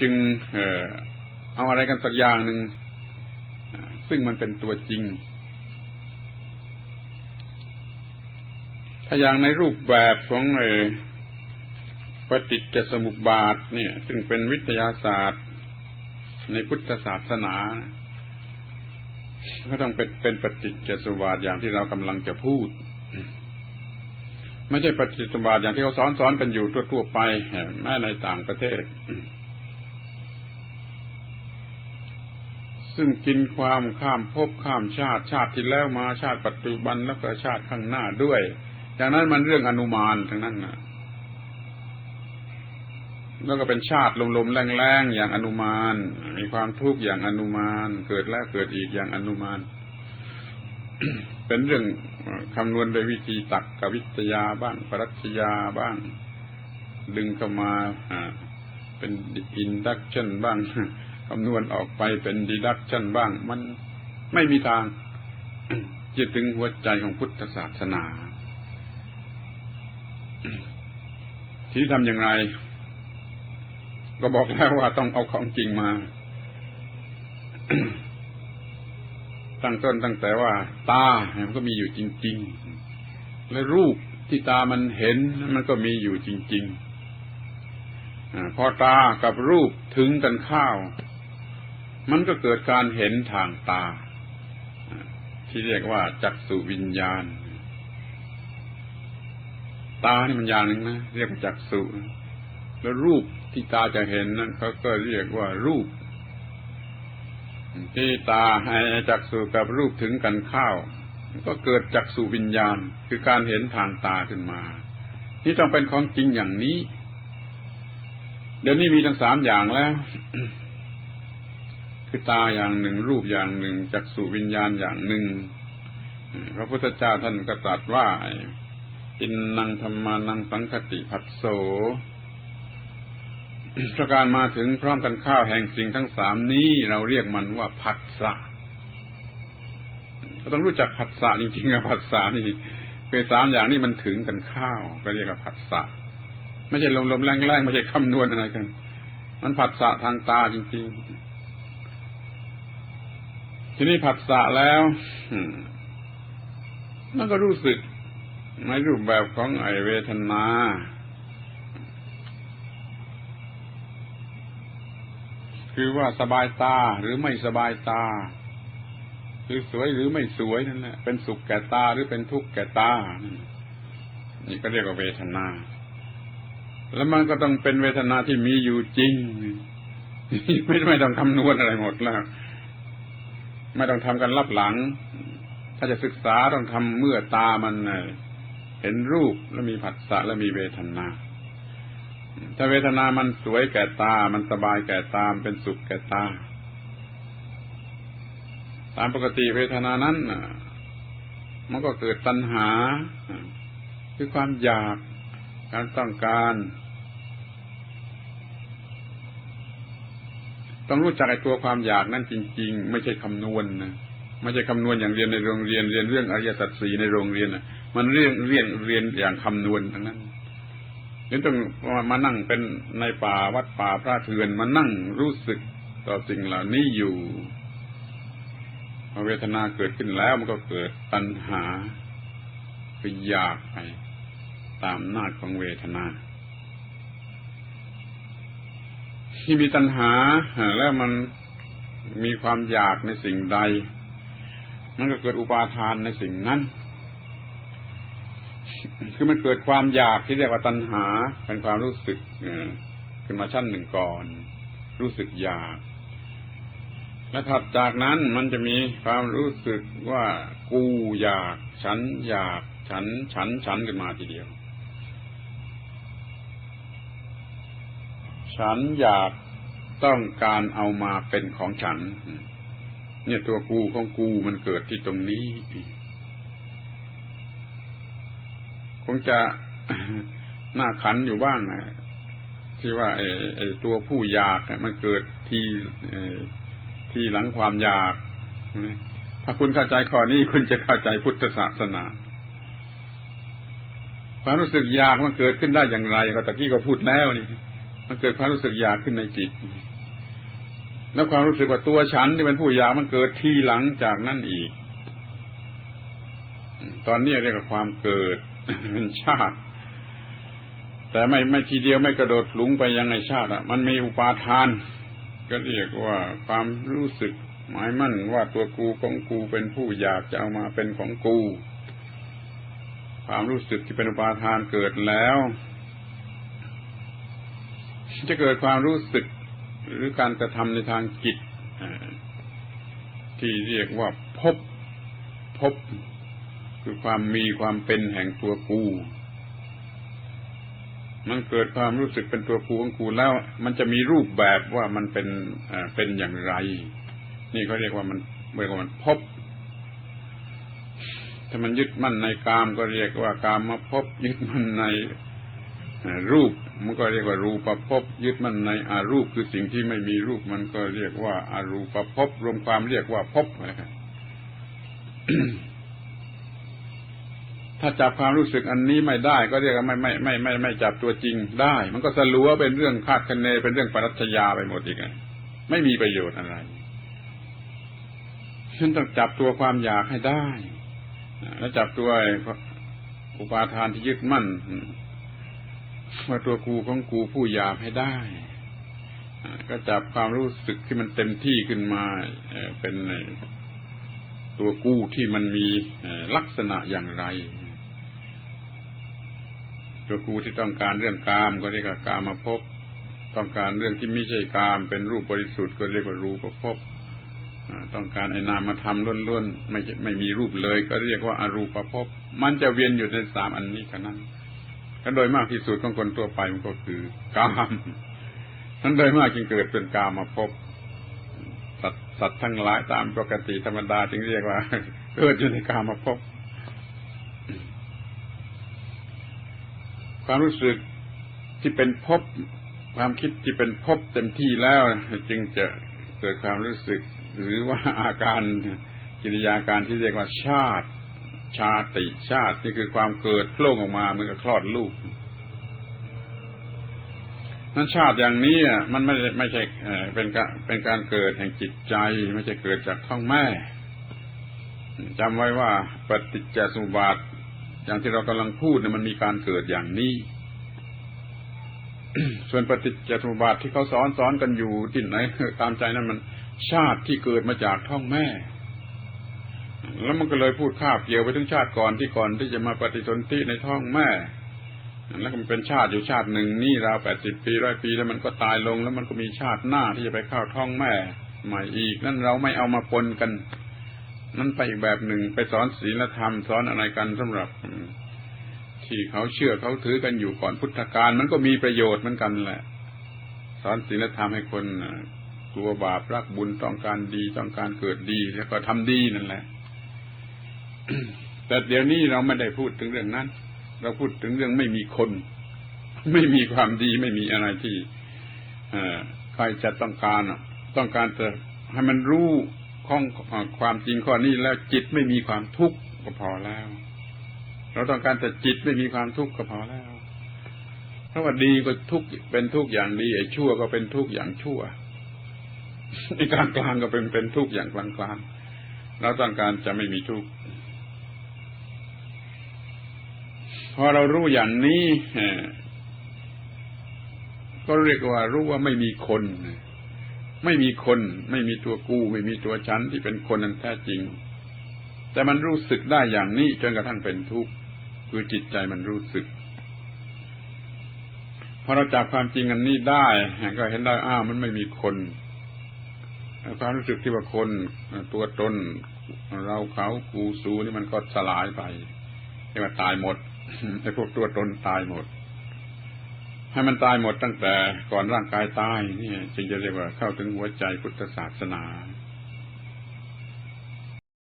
จึงเออเอาอะไรกันสักอย่างหนึ่งซึ่งมันเป็นตัวจริง ถ้าอย่างในรูปแบบของเออปฏิจจสมุปบาทเนี่ย ซึ่งเป็นวิทยาศาสตร์ ในพุทธศาสนา ก็ต้องเป็นเป็นปฏิจจสมุปบาทอย่างที่เรากำลังจะพูดไม่ใช่ปฏิจจสมุปบาทอย่างที่เขาสอนสอนกันอยู่ทั่วๆไปแม้ในต่างประเทศ ซึ่งกินความข้ามภพข้ามชาติชาติที่แล้วมาชาติปัจจุบันแล้วก็ชาติข้างหน้าด้วยจากนั้นมันเรื่องอนุมานทั้งนั้นนะแล้วก็เป็นชาติลมๆแรงๆอย่างอนุมาน มีความทุกข์อย่างอนุมาน เกิดแล้วเกิดอีกอย่างอนุมาน เป็นเรื่องคำนวณโดยวิธีตักกวิทยาบ้างปรัชญาบ้าง ดึงเข้ามาเป็นอินดักชันบ้าง คำนวณออกไปเป็นดีดักชันบ้าง มันไม่มีทางจะถึงหัวใจของพุทธศาสนาที่ทำอย่างไร ก็บอกแล้วว่าต้องเอาของจริงมา ตั้งต้นตั้งแต่ว่า ตา มันก็มีอยู่จริง ๆ และรูปที่ตามันเห็นมันก็มีอยู่จริงๆพอตากับรูปถึงกันข้าว มันก็เกิดการเห็นทางตา ที่เรียกว่าจักสุวิญญาณ ตานี่มันอย่างหนึ่งนะเรียกว่าจักสุแล้วรูปที่ตาจะเห็นนั่นเขาก็เรียกว่ารูป ที่ตาให้จักสุกับรูปถึงกันข้าวก็เกิดจักสุวิญญาณ คือการเห็นทางตาขึ้นมา นี่ต้องเป็นของจริงอย่างนี้ เดี๋ยวนี้มีทั้งสามอย่างแล้ว คือตาอย่างหนึ่ง รูปอย่างหนึ่งจักสุวิญญาณอย่างหนึ่งพระพุทธเจ้าท่านก็ตรัสว่าอินนังธรรมานังสังคติผัสโสประการมาถึงพร้อมกันข้าวแห่งสิ่งทั้งสามนี้เราเรียกมันว่าผัสสะเราต้องรู้จักผัสสะจริงๆกับผัสสะนี่คือสามอย่างนี้มันถึงกันข้าว ก็เรียกว่าผัสสะไม่ใช่ลมๆแรงๆไม่ใช่คำนวณอะไรกัน มันผัสสะทางตาจริง ๆ ทีนี้ผัสสะแล้วมันก็รู้สึกในรูปแบบของไอเวทนา คือว่าสบายตาหรือไม่สบายตา คือสวยหรือไม่สวยนั่นแหละเป็นสุขแก่ตาหรือเป็นทุกข์แก่ตา นี่ก็เรียกว่าเวทนา แล้วมันก็ต้องเป็นเวทนาที่มีอยู่จริง ไม่ไม่ต้องคำนวณอะไรหมดแล้ว ไม่ต้องทำกันรับหลัง ถ้าจะศึกษาต้องทำเมื่อตามันเห็นรูปแล้วมีผัสสะแล้วมีเวทนา ถ้าเวทนามันสวยแก่ตา มันสบายแก่ตามเป็นสุขแก่ตา ตามปกติเวทนานั้นมันก็เกิดตัณหา คือความอยาก การต้องการ ต้องรู้จักไอ้ตัวความอยากนั้นจริง ๆ ไม่ใช่คำนวณนะไม่ใช่คำนวณอย่างเรียนในโรงเรียนเรียนเรื่องอริยสัจสี่ในโรงเรียนนะมันเรียนเรียนเรียนอย่างคำนวณทั้งนั้นนี่ต้องมานั่งเป็นในป่าวัดป่าพระเถือนมานั่งรู้สึกต่อสิ่งเหล่านี้อยู่พอเวทนาเกิดขึ้นแล้วมันก็เกิดตัณหาคืออยากไปตามนาจของเวทนา ที่มีตัณหาแล้วมันมีความอยากในสิ่งใด มันก็เกิดอุปาทานในสิ่งนั้น คือมันเกิดความอยากที่เรียกว่าตัณหา เป็นความรู้สึกขึ้นมาชั้นหนึ่งก่อน รู้สึกอยาก และถัดจากนั้นมันจะมีความรู้สึกว่ากูอยาก ฉันอยาก ฉัน ฉัน ฉันขึ้นมาทีเดียว ฉันอยากต้องการเอามาเป็นของฉัน เนี่ยตัวกูของกูมันเกิดที่ตรงนี้คงจะหน้าขันอยู่บ้างนะที่ว่าไอ้ไอ้ตัวผู้อยากมันเกิดที่ที่หลังความอยาก ถ้าคุณเข้าใจข้อนี้คุณจะเข้าใจพุทธศาสนาความรู้สึกอยากมันเกิดขึ้นได้อย่างไรก็ตะกี้ก็พูดแล้วนี่ มันเกิดความรู้สึกอยากขึ้นในจิต แล้วความรู้สึกว่าตัวฉันที่เป็นผู้อยากมันเกิดทีหลังจากนั่นอีก ตอนนี้เรียกว่าความเกิดเป็นชาติ แต่ไม่ไม่ทีเดียวไม่กระโดดหลุงไปยังในชาติอะ มันมีอุปาทาน ก็เรียกว่าความรู้สึกหมายมั่นว่าตัวกูของกูเป็นผู้อยากจะเอามาเป็นของกู ความรู้สึกที่เป็นอุปาทานเกิดแล้ว จะเกิดความรู้สึกหรือการกระทำในทางจิตที่เรียกว่าพบพบ คือความมีความเป็นแห่งตัวกู มันเกิดความรู้สึกเป็นตัวกูของกูแล้ว มันจะมีรูปแบบว่ามันเป็นเป็นอย่างไร นี่เขาเรียกว่ามันเรียกว่ามันพบถ้ามันยึดมั่นในกามก็เรียกว่ากามมาพบยึดมั่นใน รูปมันก็เรียกว่ารูปภพยึดมันในอารูปคือสิ่งที่ไม่มีรูปมันก็เรียกว่าอารูปภพรวมความเรียกว่าภพนะครับถ้าจับความรู้สึกอันนี้ไม่ได้ก็เรียกว่าไม่ไม่ไม่ไม่ไม่จับตัวจริงได้ มันก็สลัวเป็นเรื่องคาดคะเนเป็นเรื่องปรัชญาไปหมดอีกไงไม่มีประโยชน์อะไรฉันต้องจับตัวความอยากให้ได้ แล้วจับตัวอุปาทานที่ยึดมั่น ว่าตัวกูของกูผู้อยากให้ได้ก็จับความรู้สึกที่มันเต็มที่ขึ้นมาเป็นตัวกู้ที่มันมีลักษณะอย่างไร ตัวกูที่ต้องการเรื่องกามก็เรียกว่ากามาพบ ต้องการเรื่องที่ไม่ใช่กาม เป็นรูปบริสุทธิ์ก็เรียกว่ารูปภพต้องการไอ้นามมาทำล้วนๆไม่ไม่มีรูปเลย ก็เรียกว่าอารูปภพมันจะเวียนอยู่ในสามอันนี้แค่นั้น ก็โดยมากที่สุดของคนตัวไปมันก็คือกามนั้นโดยมากจึงเกิดเป็นกามมาพบสัตว์สัตว์ทั้งหลายตามปกติธรรมดาจึงเรียกว่าเกิดอยู่ในกามมาพบความรู้สึกที่เป็นพบ ความคิดที่เป็นพบเต็มที่แล้ว จึงจะเกิดความรู้สึก หรือว่าอาการกิริยาการที่เรียกว่าชาติ ชาติชาตินี่คือความเกิดโผล่ออกมาเหมือนกับคลอดลูกนั้นชาติอย่างนี้มันไม่ไม่ใช่เป็นการเป็นการเกิดแห่งจิตใจ ไม่ใช่เกิดจากท้องแม่จำไว้ว่าปฏิจจสมุปบาทอย่างที่เรากำลังพูดเนี่ยมันมีการเกิดอย่างนี้ ส่วนปฏิจจสมุปบาทที่เขาสอนสอนกันอยู่ที่ไหนตามใจนั้นมันชาติที่เกิดมาจากท้องแม่ แล้วมันก็เลยพูดคาบเกี่ยวไปถึงชาติก่อนที่ก่อนที่จะมาปฏิสนธิในท้องแม่ แล้วมันเป็นชาติอยู่ชาติหนึ่งนี่ราวแปดสิบปีร้อยปีแล้วมันก็ตายลง แล้วมันก็มีชาติหน้าที่จะไปเข้าท้องแม่ใหม่อีก นั่นเราไม่เอามาปนกัน นั่นไปอีกแบบหนึ่งไปสอนศีลธรรมสอนอะไรกันสำหรับที่เขาเชื่อเขาถือกันอยู่ก่อนพุทธกาลมันก็มีประโยชน์เหมือนกันแหละ สอนศีลธรรมให้คนกลัวบาปรักบุญต้องการดีต้องการเกิดดี แล้วก็ทำดีนั่นแหละ แต่เดี๋ยวนี้เราไม่ได้พูดถึงเรื่องนั้น เราพูดถึงเรื่องไม่มีคน ไม่มีความดีไม่มีอะไรที่ใครจะต้องการต้องการจะให้มันรู้ข้องความจริงข้อนี้แล้วจิตไม่มีความทุกข์ก็พอแล้ว เราต้องการแต่จิตไม่มีความทุกข์ก็พอแล้วเพราะว่าดีก็ทุกเป็นทุกอย่างดีไอ้ชั่วก็เป็นทุกอย่างชั่วในกลางกลางก็เป็นเป็นทุกอย่างกลางกลางเราต้องการจะไม่มีทุกข์ พอเรารู้อย่างนี้ก็เรียกว่ารู้ว่าไม่มีคน ไม่มีคน ไม่มีตัวกู ไม่มีตัวฉันที่เป็นคนนั้นแท้จริง แต่มันรู้สึกได้อย่างนี้จนกระทั่งเป็นทุกข์คือจิตใจมันรู้สึกพอเราจับความจริงอันนี้ได้ ก็เห็นได้อ้าวมันไม่มีคนความรู้สึกที่ว่าคนตัวตนเราเขากูสูนี่มันก็สลายไปเรียกว่าตายหมด ไอ้พวกตัวตนตายหมด ให้มันตายหมดตั้งแต่ก่อนร่างกายตายนี่จึงจะเรียกว่าเข้าถึงหัวใจพุทธศาสนา